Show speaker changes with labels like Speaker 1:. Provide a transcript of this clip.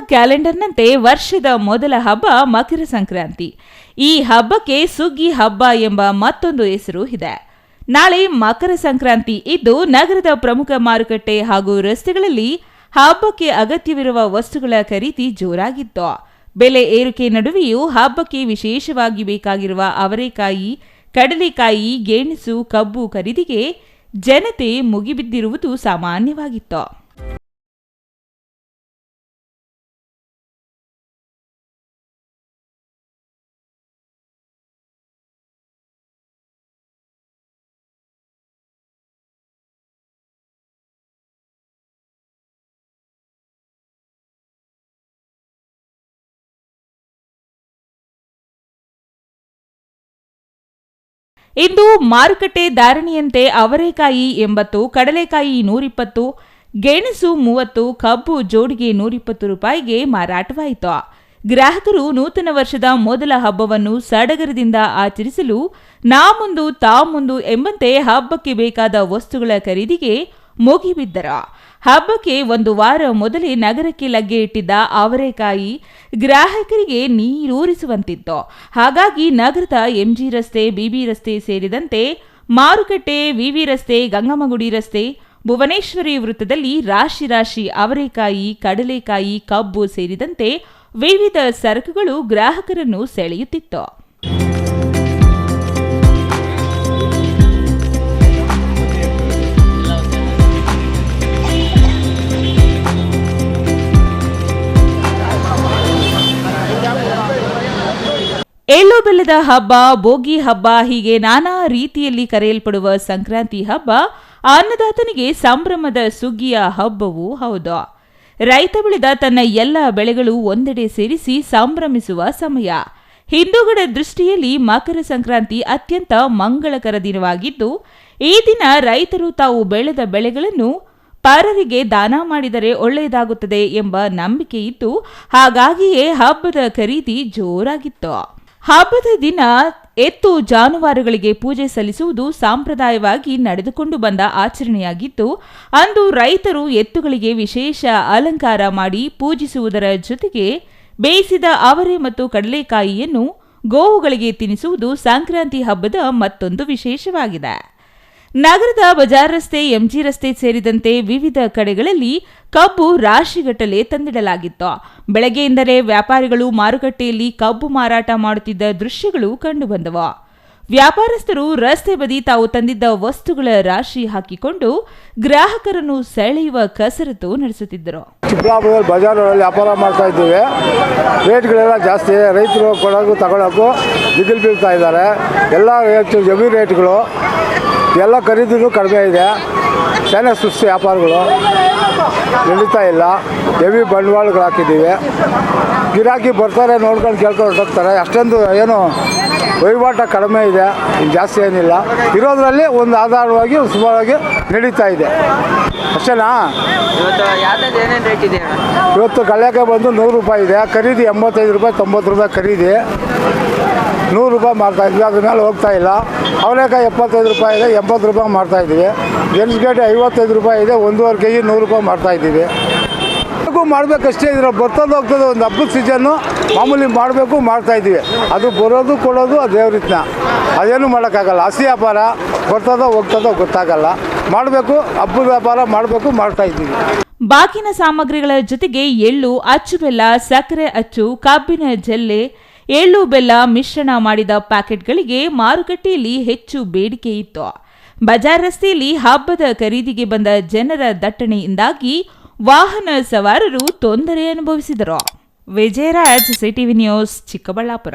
Speaker 1: ಕ್ಯಾಲೆಂಡರ್ನಂತೆ ವರ್ಷದ ಮೊದಲ ಹಬ್ಬ ಮಕರ ಸಂಕ್ರಾಂತಿ. ಈ ಹಬ್ಬಕ್ಕೆ ಸುಗ್ಗಿ ಹಬ್ಬ ಎಂಬ ಮತ್ತೊಂದು ಹೆಸರು ಇದೆ. ನಾಳೆ ಮಕರ ಸಂಕ್ರಾಂತಿ ಇದ್ದು ನಗರದ ಪ್ರಮುಖ ಮಾರುಕಟ್ಟೆ ಹಾಗೂ ರಸ್ತೆಗಳಲ್ಲಿ ಹಬ್ಬಕ್ಕೆ ಅಗತ್ಯವಿರುವ ವಸ್ತುಗಳ ಖರೀದಿ ಜೋರಾಗಿತ್ತು. ಬೆಲೆ ಏರಿಕೆ ನಡುವೆಯೂ ಹಬ್ಬಕ್ಕೆ ವಿಶೇಷವಾಗಿ ಬೇಕಾಗಿರುವ ಅವರೆಕಾಯಿ, ಕಡಲೆಕಾಯಿ, ಗೆಣಸು, ಕಬ್ಬು ಖರೀದಿಗೆ ಜನತೆ ಮುಗಿಬಿದ್ದಿರುವುದು ಸಾಮಾನ್ಯವಾಗಿತ್ತು. ಇಂದು ಮಾರುಕಟ್ಟೆ ಧಾರಣೆಯಂತೆ ಅವರೆಕಾಯಿ ಎಂಬತ್ತು, ಕಡಲೆಕಾಯಿ ನೂರಿಪ್ಪತ್ತು, ಗೆಣಸು ಮೂವತ್ತು, ಕಬ್ಬು ಜೋಡಿಗೆ ನೂರಿಪ್ಪತ್ತು ರೂಪಾಯಿಗೆ ಮಾರಾಟವಾಯಿತು. ಗ್ರಾಹಕರು ನೂತನ ವರ್ಷದ ಮೊದಲ ಹಬ್ಬವನ್ನು ಸಡಗರದಿಂದ ಆಚರಿಸಲು ನಾ ಮುಂದು ತಾ ಮುಂದು ಎಂಬಂತೆ ಹಬ್ಬಕ್ಕೆ ಬೇಕಾದ ವಸ್ತುಗಳ ಖರೀದಿಗೆ ಮುಗಿಬಿದ್ದರು. ಹಬ್ಬಕ್ಕೆ ಒಂದು ವಾರ ಮೊದಲೇ ನಗರಕ್ಕೆ ಲಗ್ಗೆ ಇಟ್ಟಿದ್ದ ಅವರೆಕಾಯಿ ಗ್ರಾಹಕರಿಗೆ ನೀರೂರಿಸುವಂತಿತ್ತು ಹಾಗಾಗಿ ನಗರದ ಎಂಜಿ ರಸ್ತೆ, ಬಿಬಿ ರಸ್ತೆ ಸೇರಿದಂತೆ ಮಾರುಕಟ್ಟೆ, ವಿವಿ ರಸ್ತೆ ಗಂಗಮ್ಮಗುಡಿ ರಸ್ತೆ, ಭುವನೇಶ್ವರಿ ವೃತ್ತದಲ್ಲಿ ರಾಶಿ ರಾಶಿ ಅವರೆಕಾಯಿ, ಕಡಲೆಕಾಯಿ, ಕಬ್ಬು ಸೇರಿದಂತೆ ವಿವಿಧ ಸರಕುಗಳು ಗ್ರಾಹಕರನ್ನು ಸೆಳೆಯುತ್ತಿತ್ತು. ಬೆಲ್ಲದ ಹಬ್ಬ ಬೋಗಿ ಹಬ್ಬ, ಹೀಗೆ ನಾನಾ ರೀತಿಯಲ್ಲಿ ಕರೆಯಲ್ಪಡುವ ಸಂಕ್ರಾಂತಿ ಹಬ್ಬ, ಅನ್ನದಾತನಿಗೆ ಸಂಭ್ರಮದ ಸುಗ್ಗಿಯ ಹಬ್ಬವೂ ಹೌದು. ರೈತ ಬೆಳೆದ ತನ್ನ ಎಲ್ಲ ಬೆಳೆಗಳು ಒಂದೆಡೆ ಸೇರಿಸಿ ಸಂಭ್ರಮಿಸುವ ಸಮಯ. ಹಿಂದೂಗಳ ದೃಷ್ಟಿಯಲ್ಲಿ ಮಕರ ಸಂಕ್ರಾಂತಿ ಅತ್ಯಂತ ಮಂಗಳಕರ ದಿನವಾಗಿದ್ದು, ಈ ದಿನ ರೈತರು ತಾವು ಬೆಳೆದ ಬೆಳೆಗಳನ್ನು ಪರರಿಗೆ ದಾನ ಮಾಡಿದರೆ ಒಳ್ಳೆಯದಾಗುತ್ತದೆ ಎಂಬ ನಂಬಿಕೆ ಇತ್ತು ಹಾಗಾಗಿಯೇ ಹಬ್ಬದ ಖರೀದಿ ಜೋರಾಗಿತ್ತು. ಹಬ್ಬದ ದಿನ ಎತ್ತು ಜಾನುವಾರುಗಳಿಗೆ ಪೂಜೆ ಸಲ್ಲಿಸುವುದು ಸಾಂಪ್ರದಾಯವಾಗಿ ನಡೆದುಕೊಂಡು ಬಂದ ಆಚರಣೆಯಾಗಿದ್ದು ಅಂದು ರೈತರು ಎತ್ತುಗಳಿಗೆ ವಿಶೇಷ ಅಲಂಕಾರ ಮಾಡಿ ಪೂಜಿಸುವುದರ ಜೊತೆಗೆ ಬೇಯಿಸಿದ ಅವರೆ ಮತ್ತು ಕಡಲೆಕಾಯಿಯನ್ನು ಗೋವುಗಳಿಗೆ ತಿನ್ನಿಸುವುದು ಸಂಕ್ರಾಂತಿ ಹಬ್ಬದ ಮತ್ತೊಂದು ವಿಶೇಷವಾಗಿದೆ. ನಗರದ ಬಜಾರ್ ರಸ್ತೆ, ಎಂಜಿ ರಸ್ತೆ ಸೇರಿದಂತೆ ವಿವಿಧ ಕಡೆಗಳಲ್ಲಿ ಕಬ್ಬು ರಾಶಿಗಟ್ಟಲೆ ತಂದಿಡಲಾಗಿತ್ತು. ಬೆಳಗ್ಗೆಯಿಂದಲೇ ವ್ಯಾಪಾರಿಗಳು ಮಾರುಕಟ್ಟೆಯಲ್ಲಿ ಕಬ್ಬು ಮಾರಾಟ ಮಾಡುತ್ತಿದ್ದ ದೃಶ್ಯಗಳು ಕಂಡುಬಂದವು. ವ್ಯಾಪಾರಸ್ಥರು ರಸ್ತೆ ಬದಿ ತಾವು ತಂದಿದ್ದ ವಸ್ತುಗಳ ರಾಶಿ ಹಾಕಿಕೊಂಡು ಗ್ರಾಹಕರನ್ನು ಸೆಳೆಯುವ ಕಸರತ್ತು ನಡೆಸುತ್ತಿದ್ದರು.
Speaker 2: ಚಿಕ್ಕಬಳ್ಳಾಪುರದಲ್ಲಿ ಬಜಾರ್ಗಳಲ್ಲಿ ವ್ಯಾಪಾರ ಮಾಡ್ತಾ ಇದ್ದೀವಿ. ರೇಟ್ಗಳೆಲ್ಲ ಜಾಸ್ತಿ. ರೈತರು ಕೊಡೋಕು ತಗೊಳಕ್ಕೂ ಬಿಗಿಲ್ ಬೀಳ್ತಾ ಇದ್ದಾರೆ. ಎಲ್ಲ ರೇಟ್, ಜಮೀನು ರೇಟ್ಗಳು ಎಲ್ಲ ಖರೀದಿನೂ ಕಡಿಮೆ ಇದೆ. ಚೆನ್ನಾಗಿ ಸುಸ್ತು ವ್ಯಾಪಾರಗಳು ನಡೀತಾ ಇಲ್ಲ. ಹೆವಿ ಬಂಡವಾಳಗಳು ಹಾಕಿದ್ದೀವಿ. ಗಿರಾಕಿ ಬರ್ತಾರೆ ನೋಡ್ಕೊಂಡು ಕೇಳ್ಕೊಂಡು ಹೊರಟೋಗ್ತಾರೆ. ಅಷ್ಟೊಂದು ಏನು ವಹಿವಾಟ ಕಡಿಮೆ ಇದೆ. ಜಾಸ್ತಿ ಏನಿಲ್ಲ. ಇರೋದ್ರಲ್ಲಿ ಒಂದು ಆಧಾರವಾಗಿ ಸುಮಾರಾಗಿ ನಡೀತಾ ಇದೆ. ಅಷ್ಟೇನಾ?
Speaker 3: ಇವತ್ತು
Speaker 2: ಕಳ್ಯಾಕೆ ಬಂದು ನೂರು ರೂಪಾಯಿ ಇದೆ. ಖರೀದಿ ಎಂಬತ್ತೈದು ರೂಪಾಯಿ ತೊಂಬತ್ತು ರೂಪಾಯಿ ಖರೀದಿ. ನೂರು ರೂಪಾಯಿ ಮಾಡ್ತಾ ಇದ್ವಿ, ಅದ್ರ ಮೇಲೆ ಹೋಗ್ತಾ ಇಲ್ಲ. ಅವರೆಕಾಯಿ ಎಪ್ಪತ್ತೈದು ರೂಪಾಯಿ ಇದೆ, ಎಂಬತ್ತು ರೂಪಾಯಿ ಮಾಡ್ತಾ ಇದ್ದೀವಿ. ಗೇಟ್ ಐವತ್ತೈದು ರೂಪಾಯಿ ಇದೆ, ಒಂದೂವರೆ ಕೆ ಜಿ ನೂರು ರೂಪಾಯಿ ಮಾಡ್ತಾ ಇದ್ದೀವಿ. ಅಷ್ಟೇ ಮಾಡಬೇಕಷ್ಟೇ ಇದ್ರ ಬರ್ತದೆ ಹೋಗ್ತದೆ, ಒಂದು ಹಬ್ಬದ ಸೀಸನ್ನು ಮಾಮೂಲಿ ಮಾಡಬೇಕು, ಮಾಡ್ತಾ ಇದ್ದೀವಿ. ಅದು ಬರೋದು, ಕೊಡೋದು, ಅದು ದೇವ್ರಿತ್ನ ಅದೇನು ಮಾಡೋಕ್ಕಾಗಲ್ಲ. ಹಸಿ ವ್ಯಾಪಾರ, ಬರ್ತದೋ, ಹೋಗ್ತದೋ ಗೊತ್ತಾಗಲ್ಲ. ಮಾಡಬೇಕು, ಹಬ್ಬದ ವ್ಯಾಪಾರ ಮಾಡಬೇಕು, ಮಾಡ್ತಾ ಇದ್ದೀವಿ.
Speaker 1: ಬಾಕಿನ ಸಾಮಗ್ರಿಗಳ ಜೊತೆಗೆ ಎಳ್ಳು ಅಚ್ಚು ಬೆಲ್ಲ ಸಕ್ಕರೆ, ಅಚ್ಚು, ಕಬ್ಬಿನ, ಜಲ್ಲೆ ಎಳ್ಳು ಬೆಲ್ಲ ಮಿಶ್ರಣ ಮಾಡಿದ ಪ್ಯಾಕೆಟ್ಗಳಿಗೆ ಮಾರುಕಟ್ಟೆಯಲ್ಲಿ ಹೆಚ್ಚು ಬೇಡಿಕೆ ಇತ್ತು. ಬಜಾರ್ ರಸ್ತೆಯಲ್ಲಿ ಹಬ್ಬದ ಖರೀದಿಗೆ ಬಂದ ಜನರ ದಟ್ಟಣೆಯಿಂದಾಗಿ ವಾಹನ ಸವಾರರು ತೊಂದರೆ ಅನುಭವಿಸಿದರು. Vijayraj CTV news Chikkaballapur.